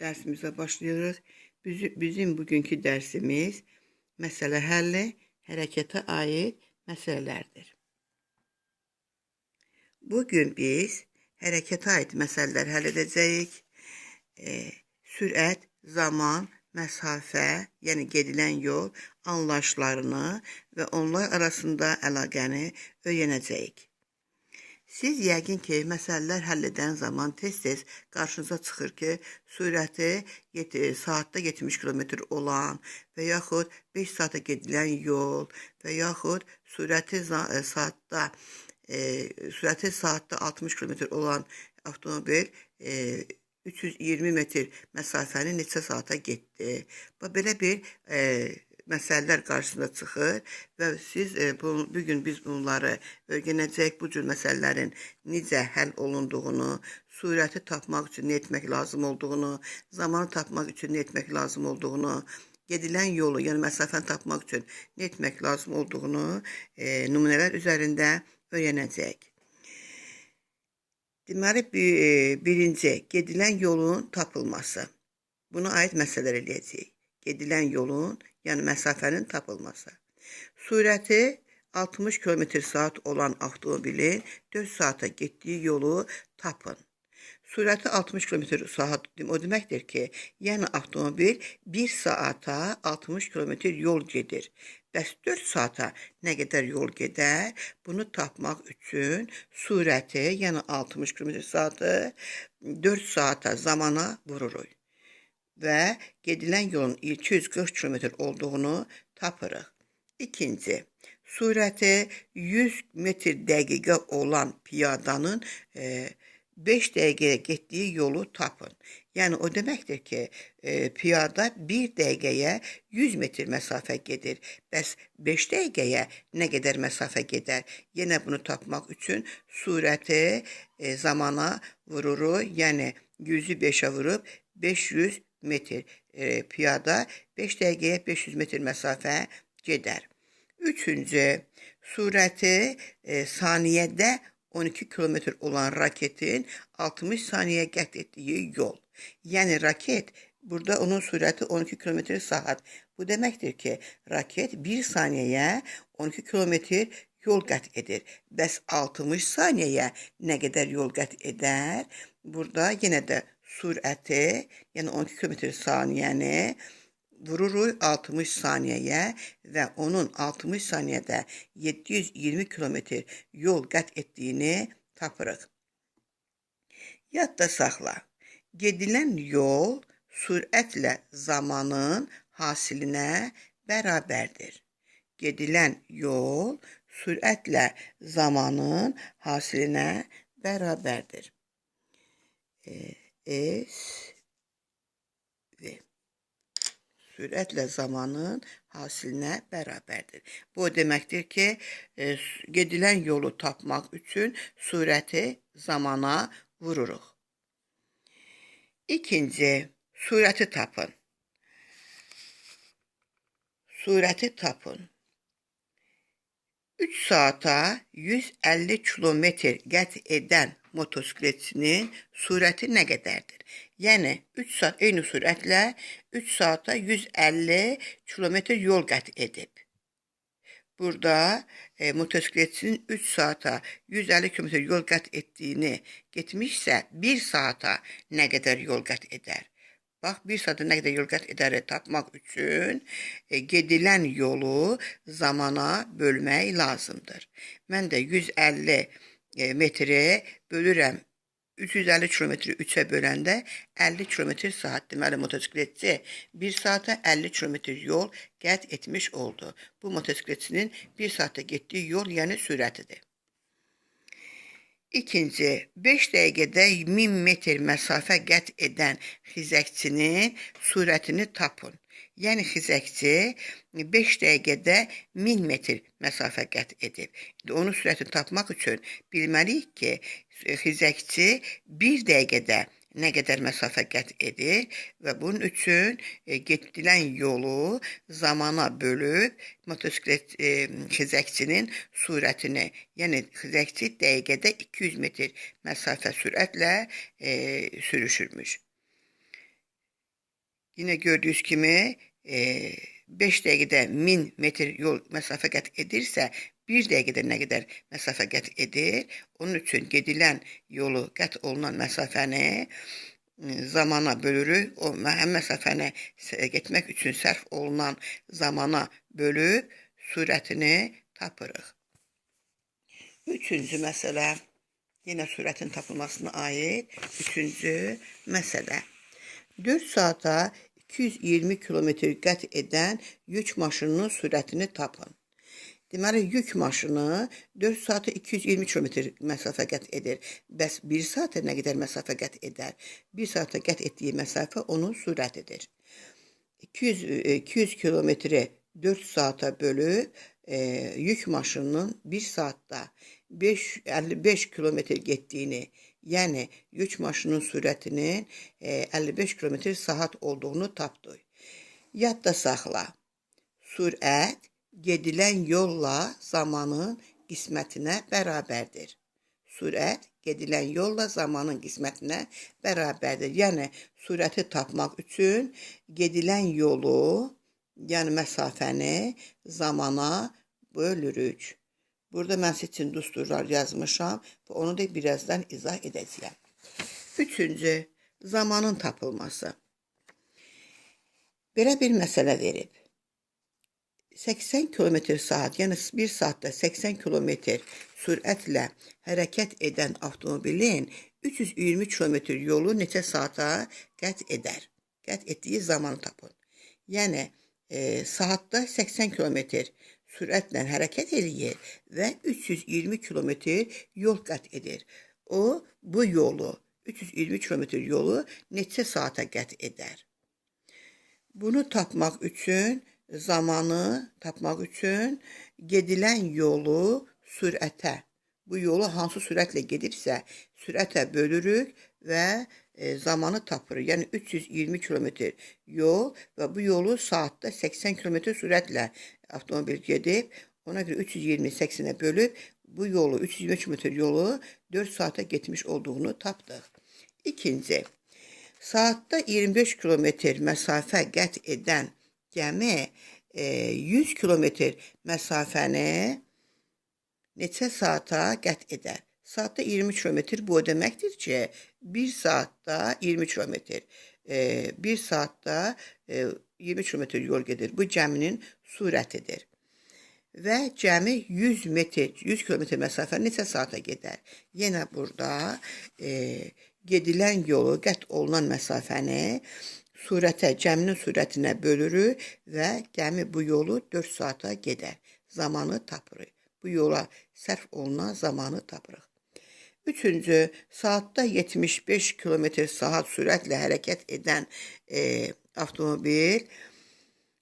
Dersimizə başlayırıq. Bizim, bizim bugünkü dərsimiz məsələ həlli, hərəkətə aid məsələlərdir. Bugün biz hərəkətə aid məsələlər həll edəcəyik. E, sürət, zaman, məsafə, yəni gedilən yol anlayışlarını və onlar arasında əlaqəni öyrənəcəyik. Siz yəqin ki, məsələlər həll edən zaman tez-tez qarşınıza çıxır ki, sürəti saatda 70 km olan və yaxud 5 saata gedilən yol və yaxud sürəti e, saatda e, sürəti saatda 60 km olan avtomobil e, 320 metr məsafəni neçə saata getdi? Və belə bir e, məsələlər qarşısına çıxır və siz e, bu, bu gün biz bunları öyrənəcək bu cür məsələlərin necə həll olunduğunu, surəti tapmaq üçün nə etmək lazım olduğunu, zamanı tapmaq üçün nə etmək lazım olduğunu, gedilən yolu, yəni məsafəni tapmaq üçün nə etmək lazım olduğunu e, nümunələr üzərində öyrənəcəyik. Deməli, bir, e, birinci, gedilən yolun tapılması. Buna aid məsələlər eləyəcəyik. Gedilən yolun yəni məsafənin tapılması. Sürəti 60 km saat olan avtomobilin 4 saata getdiyi yolu tapın. Sürəti 60 km saat o deməkdir ki, yəni avtomobil 1 saata 60 km yol gedir. Bəs 4 saata nə qədər yol gedər? Bunu tapmaq üçün sürəti, yəni 60 km saatı 4 saata zamana vururuq və gedilən yolun 240 km olduğunu tapırıq. İkinci, sürəti 100 metr dəqiqə olan piyadanın e, 5 dəqiqəyə getdiyi yolu tapın. Yəni o deməkdir ki, e, piyada 1 dəqiqəyə 100 metr məsafə gedir. Bəs 5 dəqiqəyə nə qədər məsafə gedər? Yenə bunu tapmaq üçün sürəti e, zamana vururuq. Yəni 100-ü 5-ə vurub 500 metr e, piyada 5 dəqiqəyə 500 metr məsafə gedər. Üçüncü, sürəti e, saniyədə 12 kilometr olan raketin 60 saniyə qət etdiyi yol. Yəni raket burada onun sürəti 12 km saat. Bu deməkdir ki, raket 1 saniyəyə 12 kilometr yol qət edir. Bəs 60 saniyəyə nə qədər yol qət edər? Burada yenə də sürəti, yəni 12 km saniyəni vururuq 60 saniyəyə və onun 60 saniyədə 720 km yol qət etdiyini tapırıq. Yadda saxla. Gedilən yol sürətlə zamanın hasilinə bərabərdir. Gedilən yol sürətlə zamanın hasilinə bərabərdir. E, S V sürətlə zamanın hasilinə bərabərdir. Bu o deməkdir ki, e, gedilən yolu tapmaq üçün sürəti zamana vururuq. İkinci, sürəti tapın. Sürəti tapın. 3 saata 150 kilometr qət edən motosikletçinin sürəti nə qədərdir? Yəni 3 saat eyni sürətlə 3 saata 150 kilometr yol qət edib. Burada e, motosikletçinin 3 saata 150 km yol qət etdiyini getmişsə 1 saata nə qədər yol qət edər? Bax, 1 saata nə qədər yol qət edər tapmaq üçün e, gedilən yolu zamana bölmək lazımdır. Mən də 150 E, metri bölürəm 350 kilometri 3-ə böləndə 50 kilometr saat deməli motosikletçi 1 saata 50 kilometr yol qət etmiş oldu. Bu motosikletçinin 1 saatda getdiyi yol, yəni sürətidir. İkinci, 5 dəqiqədə 1000 metr məsafə qət edən xizəkçinin sürətini tapın. Yəni xizəkçi 5 dəqiqədə 1000 metr məsafə qət edib. İndi onun sürətini tapmaq üçün bilməliyik ki, xizəkçi 1 dəqiqədə nə qədər məsafə qət edir və bunun üçün e, getdilən yolu zamana bölüb motosiklet e, xizəkçinin sürətini, yəni xizəkçi dəqiqədə 200 metr məsafə sürətlə e, sürüşürmüş. Yine gördüğünüz kimi 5 dəqiqədə 1000 metr yol məsafə qət edirsə, 1 dəqiqədə nə qədər məsafə qət edir? Onun üçün gedilən yolu qət olunan məsafəni e, zamana bölürük. O həm məsafəni s- getmək üçün sərf olunan zamana bölüb sürətini tapırıq. Üçüncü məsələ yenə sürətin tapılmasına aid üçüncü məsələ. 4 saata 220 kilometr qət edən yük maşınının sürətini tapın. Deməli, yük maşını 4 saata 220 kilometr məsafə qət edir. Bəs 1 saata nə qədər məsafə qət edər? 1 saata qət etdiyi məsafə onun sürətidir. 200 e, 200 kilometri 4 saata bölüb e, yük maşınının 1 saatda 5 55 kilometr getdiyini, yəni yük maşınının sürətinin e, 55 kilometr saat olduğunu tapdıq. Yadda saxla. Sürət gedilən yolla zamanın qismətinə bərabərdir. Sürət gedilən yolla zamanın qismətinə bərabərdir. Yəni sürəti tapmaq üçün gedilən yolu, yəni məsafəni zamana bölürük. Burada mən sizin düsturlar yazmışam və onu da birazdan izah edəcəyəm. Üçüncü, zamanın tapılması. Belə bir məsələ verib. 80 km saat, yəni 1 saatda 80 km sürətlə hərəkət edən avtomobilin 320 km yolu neçə saata qət edər? Qət etdiyi zamanı tapın. Yəni e, saatda 80 km sürətlə hərəkət eləyir və 320 km yol qət edir. O bu yolu 320 km yolu neçə saata qət edər? Bunu tapmaq üçün zamanı tapmaq üçün gedilən yolu sürətə, bu yolu hansı sürətlə gedirsə, sürətə bölürük və e, zamanı tapırıq. Yəni 320 kilometr yol və bu yolu saatda 80 kilometr sürətlə avtomobil gedib. Ona görə 320 80-ə bölüb bu yolu 320 kilometr yolu 4 saata getmiş olduğunu tapdıq. İkinci, saatda 25 kilometr məsafə qət edən gəmi e, 100 kilometr məsafəni neçə saata qət edər? Saatda 20 kilometr bu o deməkdir ki, 1 saatda 20 kilometr, e, 1 saatda e, 20 kilometr yol gedir. Bu gəminin sürətidir. Və cəmi 100 metr, 100 kilometr məsafə neçə saata gedər? Yenə burada e, gedilən yolu qət olunan məsafəni sürətə, gəminin sürətinə bölürük və gəmi bu yolu 4 saata gedər. Zamanı tapırıq. Bu yola sərf olunan zamanı tapırıq. Üçüncü, saatda 75 km saat sürətlə hərəkət edən e, avtomobil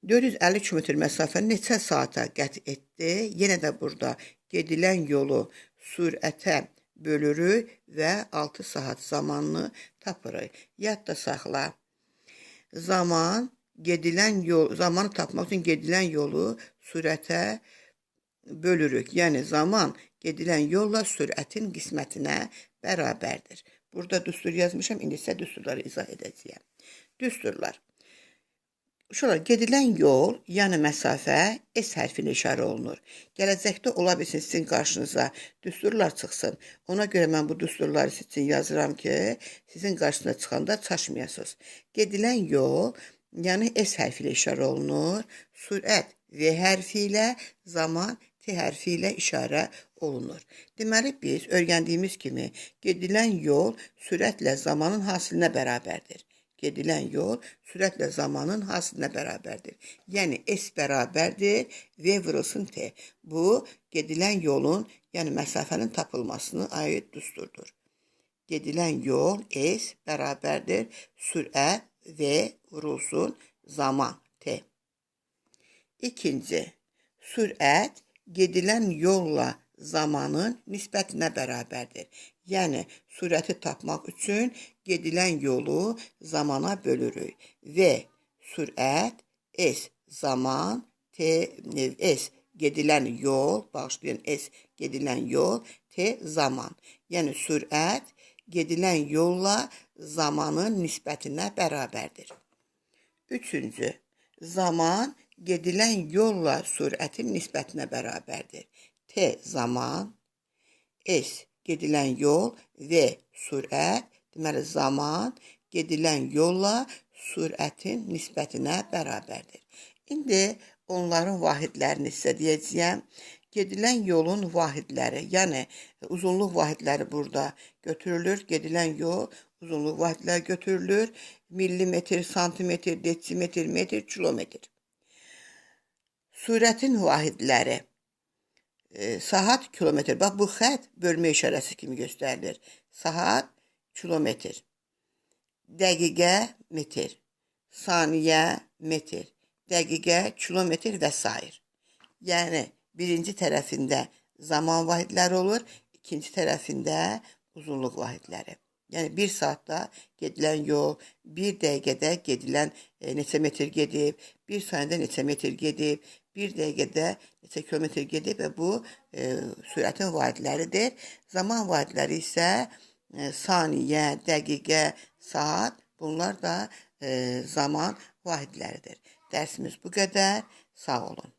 450 km məsafəni neçə saata qət etdi? Yenə də burada gedilən yolu sürətə bölürük və 6 saat zamanını tapırıq. Yadda saxla. Zaman gedilən yol, zamanı tapmaq üçün gedilən yolu sürətə bölürük. Yəni zaman gedilən yolla sürətin qismətinə bərabərdir. Burada düstur yazmışam, indi isə düsturları izah edəcəyəm. Düsturlar. Uşaqlar, gedilən yol, yəni məsafə S hərfi ilə işarə olunur. Gələcəkdə ola bilsin sizin qarşınıza düsturlar çıxsın. Ona görə mən bu düsturları sizin yazıram ki, sizin qarşınıza çıxanda çaşmayasınız. Gedilən yol, yəni S hərfi ilə işarə olunur. Sürət V hərfi ilə, zaman T hərfi ilə işarə olunur. Deməli biz öyrəndiyimiz kimi gedilən yol sürətlə zamanın hasilinə bərabərdir. Gedilən yol sürətlə zamanın hasilinə bərabərdir. Yəni S bərabərdir V vurulsun T. Bu gedilən yolun, yəni məsafənin tapılmasına aid düsturdur. Gedilən yol S bərabərdir sürət V vurulsun zaman T. İkinci, sürət gedilən yolla zamanın nisbətinə bərabərdir. Yəni sürəti tapmaq üçün gedilən yolu zamana bölürük. V sürət, S zaman, T S gedilən yol, bağışlayın S gedilən yol, T zaman. Yəni sürət gedilən yolla zamanın nisbətinə bərabərdir. Üçüncü, zaman gedilən yolla sürətin nisbətinə bərabərdir. T zaman, S gedilən yol, V sürət, deməli zaman gedilən yolla sürətin nisbətinə bərabərdir. İndi onların vahidlərini sizə deyəcəyəm. Gedilən yolun vahidləri, yəni uzunluq vahidləri burada götürülür. Gedilən yol uzunluq vahidləri götürülür. Millimetr, santimetr, detsimetr, metr, kilometr. Sürətin vahidləri saat, kilometr. Bax bu xətt bölmə işarəsi kimi göstərilir. Saat, kilometr. Dəqiqə, metr. Saniyə, metr. Dəqiqə, kilometr və s. Yəni birinci tərəfində zaman vahidləri olur, ikinci tərəfində uzunluq vahidləri. Yəni 1 saatda gedilən yol 1 dəqiqədə gedilən e, neçə metr gedib, 1 saniyədə neçə metr gedib, 1 dəqiqədə neçə kilometr gedib və bu e, sürətin vahidləridir. Zaman vahidləri isə e, saniyə, dəqiqə, saat bunlar da e, zaman vahidləridir. Dərsimiz bu qədər. Sağ olun.